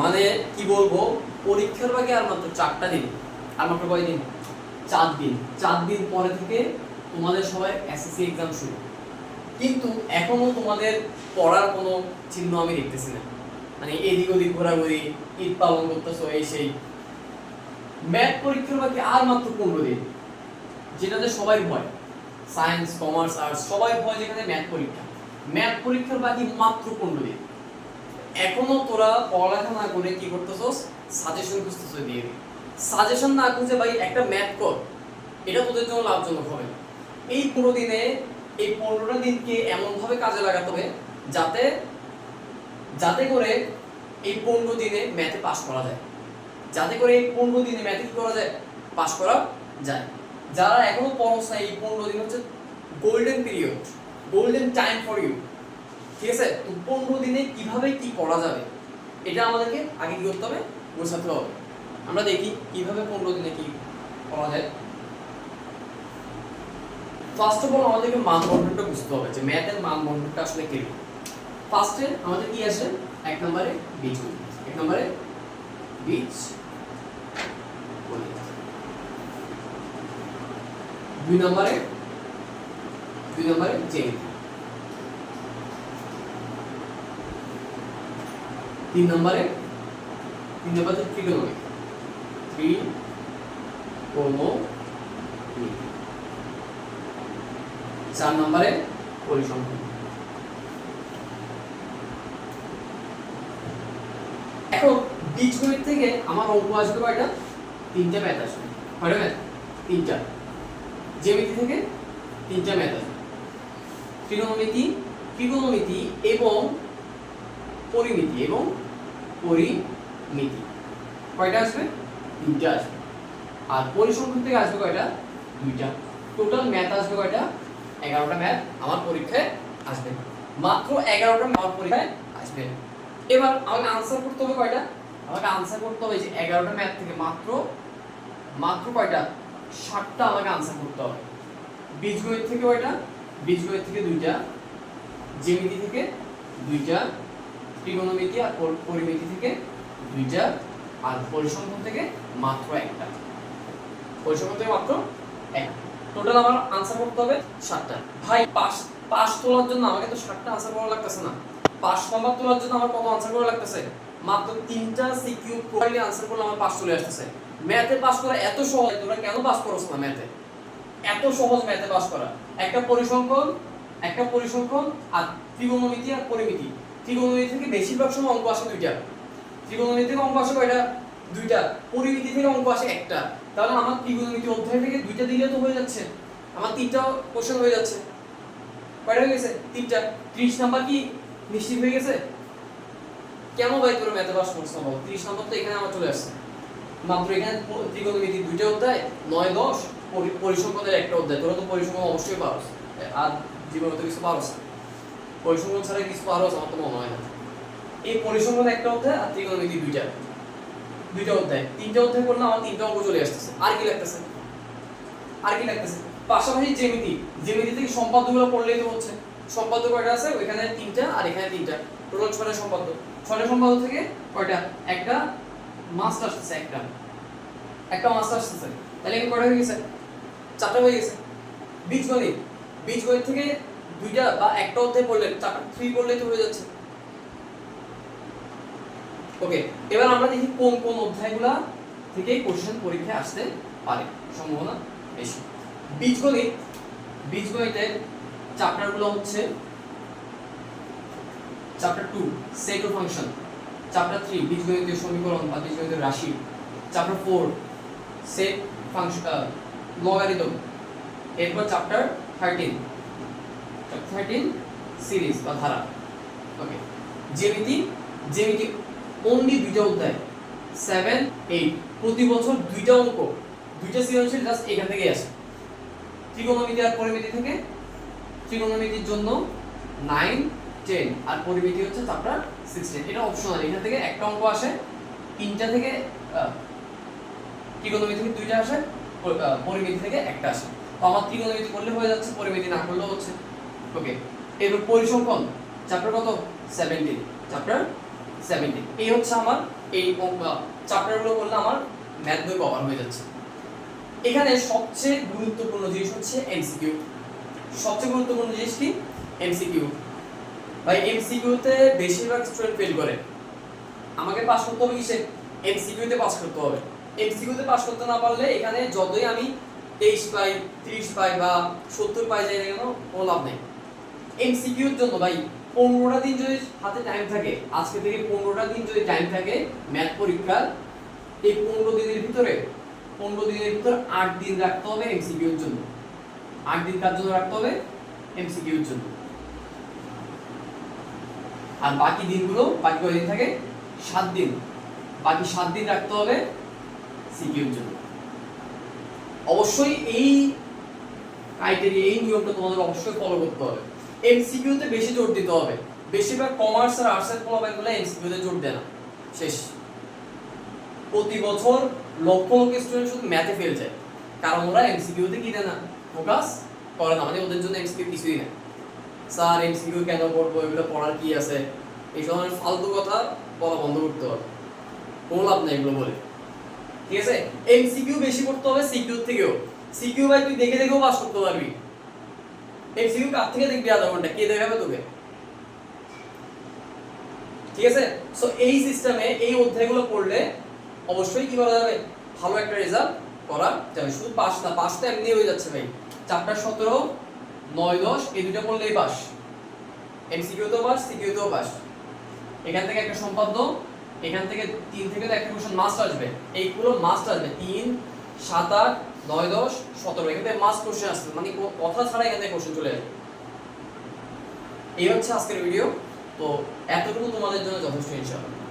মানে কি বলব, পরীক্ষার বাকি আর মাত্র চারটা দিন, আর মাত্র কয় দিন? চার দিন। চার দিন পরে থেকে তোমাদের সবাই এসএসসি এক্সাম শুরু। কিন্তু এখনও তোমাদের পড়ার কোনো চিহ্ন আমি দেখতেছি না। মানে এদিক ওদিক ঘোরাঘুরি, ঈদ পালন করতেছো, এই সেই। ম্যাথ পরীক্ষার বাকি আর মাত্র পনেরো দিন, যেটাতে সবাই ভয়। সায়েন্স কমার্স আর্টস সবাই ভয় যেখানে ম্যাথ পরীক্ষা। ম্যাথ পরীক্ষার বাকি মাত্র পনেরো দিন। এখনও তোরা পড়ালেখা না করে কি করতেছস? সাজেশন খুঁজতেছ দিয়ে সাজেশন না খুঁজে ভাই একটা ম্যাথ কর। এটা তোদের জন্য লাভজনক হবে। এই পনেরো দিনে, এই পনেরোটা দিনকে এমনভাবে কাজে লাগাতে হবে যাতে যাতে করে এই পনেরো দিনে ম্যাথে পাস করা যায়। যাতে করে এই পনেরো দিনে ম্যাথে কি করা যায়? পাস করা যায়। যারা এখনও পড়ছ না এই পনেরো দিন হচ্ছে golden period golden time for you ঠিক আছে? তো পনেরো দিনে কীভাবে কি করা যাবে? এটা আমাদেরকে আগে কি করতে হবে? বোঝাতে হবে। আমরা দেখি কীভাবে পনেরো দিনে কি করা যায়। ফার্স্ট অফ অল আমাদেরকে মানদণ্ডটা বুঝতে হবে যে ম্যাথের মানদণ্ডটা আসলে কি ফার্স্টে আমাদের কি আসে এক নম্বরে বীজ এক নম্বরে বীজ। দুই নম্বরে দুই নম্বরে জ্যামিতি তিন নম্বরে তিন নম্বরে ত্রিকোণমিতি ত্রিকোণমিতি চার নম্বরে পরিসংখ্যান। এখন বীজগণিত থেকে আমার অঙ্ক আসবে কয়টা? তিনটা ম্যাথ আসবে। কয়টা ম্যাথ? তিনটা। জ্যামিতি থেকে তিনটা ম্যাথ আসবে। ত্রিকোণমিতি ত্রিকোণমিতি এবং পরিমিতি এবং পরিমিতি। কয়টা আসবে? তিনটা আসবে। আর পরিসংখ্যান থেকে আসবে কয়টা? দুইটা। টোটাল ম্যাথ আসবে কয়টা? এগারোটা ম্যাথ আমার পরীক্ষায় আসবে। মাত্র এগারোটা আমার পরীক্ষায় আসবে। এবার আমাকে আনসার করতে হবে কয়টা? আমাকে আনসার করতে হবে যে এগারোটা ম্যাথ থেকে মাত্র মাত্র কয়টা? ষাটটা আমাকে আনসার করতে হবে। বীজগণিত থেকে কয়টা? বীজগণিত থেকে দুইটা। জ্যামিতি থেকে দুইটা। ত্রিকোণমিতি আর পর- পরিমিতি থেকে দুইটা আর পরিসংখ্যান থেকে মাত্র একটা। পরিসংখ্যান থেকে মাত্র এক। টোটাল আমার আনসার করতে হবে সাতটা। ভাই পাস পাস তোলার জন্য আমাকে তো সাতটা আনসার করা লাগতেছে না। পাস নাম্বার তোলার জন্য আমার কত আনসার করা লাগতেছে? মাত্র তিনটা সিকিউ প্রপারলি আনসার করলে আমার পাস চলে আসতেছে। ম্যাথে পাস করা এত সহজ, তোমরা কেন পাস করছ না ম্যাথে এত সহজ ম্যাথে পাস করা। একটা পরিসংখ্যান একটা পরিসংখ্যান আর ত্রিকোণমিতি আর পরিমিতি। ত্রিকোণমিতি থেকে বেশিরভাগ সময় অঙ্ক আসে দুইটা। ত্রিকোণমিতি থেকে অঙ্ক আসে কয়টা? দুইটা। পরিমিতি থেকে অঙ্ক আসে একটা। তাহলে আমার ত্রিকোণমিতি অধ্যায় থেকে দুইটা দিলে তো হয়ে যাচ্ছে। আমার তিনটা কোশ্চেন হয়ে যাচ্ছে। কয়টা হয়ে গেছে? তিনটা। ত্রিশ নাম্বার কি নিশ্চিত হয়ে গেছে? কেন ভাই তোর ম্যাথে পাস করছ না ত্রিশ নাম্বার তো এখানে আমার চলে আসছে। মাত্র এখানে ত্রিকোণমিতি দুইটা অধ্যায়, নয়, দশ, পরি- পরিসংখ্যানের একটা অধ্যায়। তোরা তো পরিসংখ্যান অবশ্যই পারস। আর জীবনে তো কিছু পারস না। পরিসংখ্যান ছাড়া কিছু পারস আমার তো মনে হয় না। এই পরিসংখ্যান একটা অধ্যায় আর ত্রিকোণমিতি দুইটা। দুইটা অধ্যায়। তিনটা অধ্যায় করলে আমার তিনটা অঙ্ক চলে আসতেছে। আর কি লাগতেছে? আর কি লাগতেছে? পাশাপাশি জ্যামিতি। জ্যামিতি থেকে সম্পাদ্যগুলো পড়লেই তো হচ্ছে। সম্পাদ্য কয়টা আছে? ওইখানে তিনটা আর এখানে তিনটা। টোটাল ছয়টা সম্পাদ্য। ছয়টা সম্পাদ্য থেকে কয়টা? একটা মাস্টার আসতেছে, একটা। একটা মাস্ট আসতেছে। তাহলে কয়টা হয়ে গেছে? চারটা হয়ে গেছে। বীজগণিত। বীজগণিত থেকে দুইটা বা একটা অধ্যায় পড়লে চারটা থ্রি পড়লেই তো হয়ে যাচ্ছে। ওকে এবার আমরা দেখি কোন কোন অধ্যায়গুলা থেকে কোশ্চেন পরীক্ষায় আসতে পারে। সম্ভাবনা বেশি। বীজগণিত, বীজগণিতের চ্যাপ্টারগুলো হচ্ছে চ্যাপ্টার টু সেট ও ফাংশন চ্যাপ্টার থ্রি বীজগণিতীয় সমীকরণ বা বীজগণিতীয় রাশি chapter four set function logarithm এরপর chapter thirteen chapter thirteen series বা ধারা। ওকে জ্যামিতি জ্যামিতি অনলি দুইটা অধ্যায় সেভেন এইট প্রতি বছর দুইটা অঙ্ক। দুইটা সৃজনশীল জাস্ট এখান থেকেই আসে। ত্রিকোণমিতি আর পরিমিতি থেকে ত্রিকোণমিতির জন্য নাইন টেন আর পরিমিতি হচ্ছে চ্যাপ্টার সিক্সটিন এটা অপশনাল এখান থেকে একটা অঙ্ক আসে, তিনটা থেকে ত্রিকোণমিতি থেকে দুইটা আসে পরিমিতি থেকে একটা আসে। তো আমার ত্রিকোণমিতি করলে হয়ে যাচ্ছে, পরিমিতি না করলেও হচ্ছে। ওকে এরপর পরিসংখ্যান চ্যাপ্টার কত? সেভেন্টিন চ্যাপ্টার সেভেন্টিন এই হচ্ছে আমার এই চ্যাপ্টারগুলো করলে আমার ম্যাথ বই কভার হয়ে যাচ্ছে। এখানে সবচেয়ে গুরুত্বপূর্ণ জিনিস হচ্ছে এমসিকিউ সবচেয়ে গুরুত্বপূর্ণ জিনিস কি? এমসিকিউ ভাই এমসিকিউতে বেশিরভাগ স্টুডেন্ট ফেল করে। আমাকে পাস করতে হবে কিসে? এমসিকিউতে পাস করতে হবে। এমসিকিউতে পাস করতে না পারলে এখানে যতই আমি তেইশ পাই, ত্রিশ পাই বা সত্তর পাই যাই না কেন, কোনো লাভ নেই। এমসিকিউর জন্য, ভাই, পনেরোটা দিন যদি হাতে টাইম থাকে, আজকে থেকে পনেরোটা দিন যদি টাইম থাকে ম্যাথ পরীক্ষার, এই পনেরো দিনের ভিতরে, পনেরো দিনের ভিতর আট দিন রাখতে হবে এমসিকিউর জন্য। আট দিন কার জন্য রাখতে হবে? এমসিকিউর জন্য। আর বাকি দিনগুলো, বাকি কয়দিন থাকে? সাত দিন। বাকি সাত দিন রাখতে হবে সিকিউর জন্য। অবশ্যই এই ক্রাইটেরিয়া এই নিয়মটা তোমাদের অবশ্যই ফলো করতে হবে। এমসিকিউতে বেশি জোর দিতে হবে। বেশিরভাগ কমার্স আর আর্টসের পোলাপাইনগুলো এমসিকিউতে জোর দেয় না। শেষ। প্রতি বছর লক্ষ লক্ষ স্টুডেন্ট শুধু ম্যাথে ফেল যায়। কারণ ওরা এমসিকিউতে কি দেয় না? ফোকাস করে না। মানে ওদের জন্য এমসিকিউ কিছুই না স্যার এমসিকিউ কেন পড়ব এগুলো পড়ার কি আছে? এই ধরনের ফালতু কথা বলা বন্ধ করতে হবে। কোনো লাভ নেই এগুলো বলে। ঠিক আছে? এমসিকিউ বেশি পড়তে হবে সিকিউর থেকেও। সিকিউ ভাই, তুই দেখে দেখেও পাস করতে পারবি। এমসিকিউ কার থেকে দেখবি আধা ঘণ্টা? কে দেখাবে তোকে? ঠিক আছে? সো এই সিস্টেমে এই অধ্যায়গুলো পড়লে অবশ্যই কি করা যাবে? ভালো একটা রেজাল্ট করা যাবে। শুধু পাস না পাস এমনি হয়ে যাচ্ছে ভাই। চারটা সতেরো, নয় দশ, এই দুটো পড়লেই পাস এমসিকিউতেও পাস সিকিউতেও পাস এখান থেকে একটা সম্পাদ্য, এখান থেকে তিন থেকে তো একটা কোশ্চেন মাস্ট আসবে এইগুলো মাস্ট আসবে। তিন, সাত, আট নয় দশ, সতেরো, এখানে মাস কোশ্চেন আসবে মানে কথা ছাড়া এখানে কোশ্চেন চলে আসবে। এই হচ্ছে আজকের ভিডিও তো এতটুকু তোমাদের জন্য যথেষ্ট, ইনশাআল্লাহ।